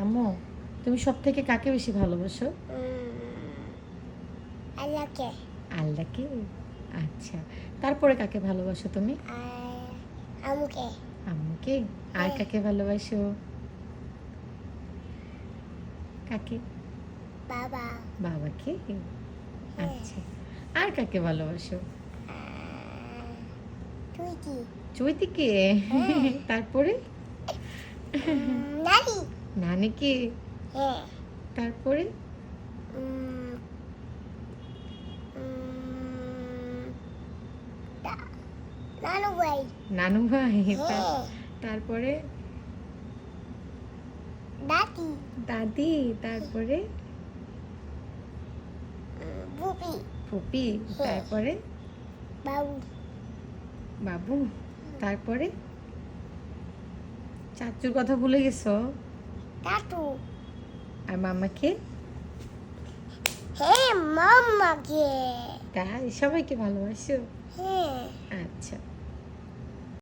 আম্মু তুমি সব থেকে কাকে বেশি ভালোবাসো? আল্লাহকে। আল্লাহকে? আচ্ছা তারপরে কাকে ভালোবাসো তুমি? আর আমুকে আম্মুকে? আর কাকে ভালোবাসো? কাকে? বাবা। বাবাকে? আচ্ছা আর কাকে ভালোবাসো? চৈতিকে তারপরে? উম, নানিকে? হ্যাঁ তারপরে? নানু ভাই। নানু ভাই তারপরে? দাদি। দাদি তারপরে? ফুপি হ্যাঁ। তারপরে? বাবু। বাবু তারপরে? চাচুর কথা ভুলে গেছো? টাটু আর মামাকে হ্যাঁ মাম্মাকে তাই সবাইকে ভালোবাসো হ্যাঁ আচ্ছা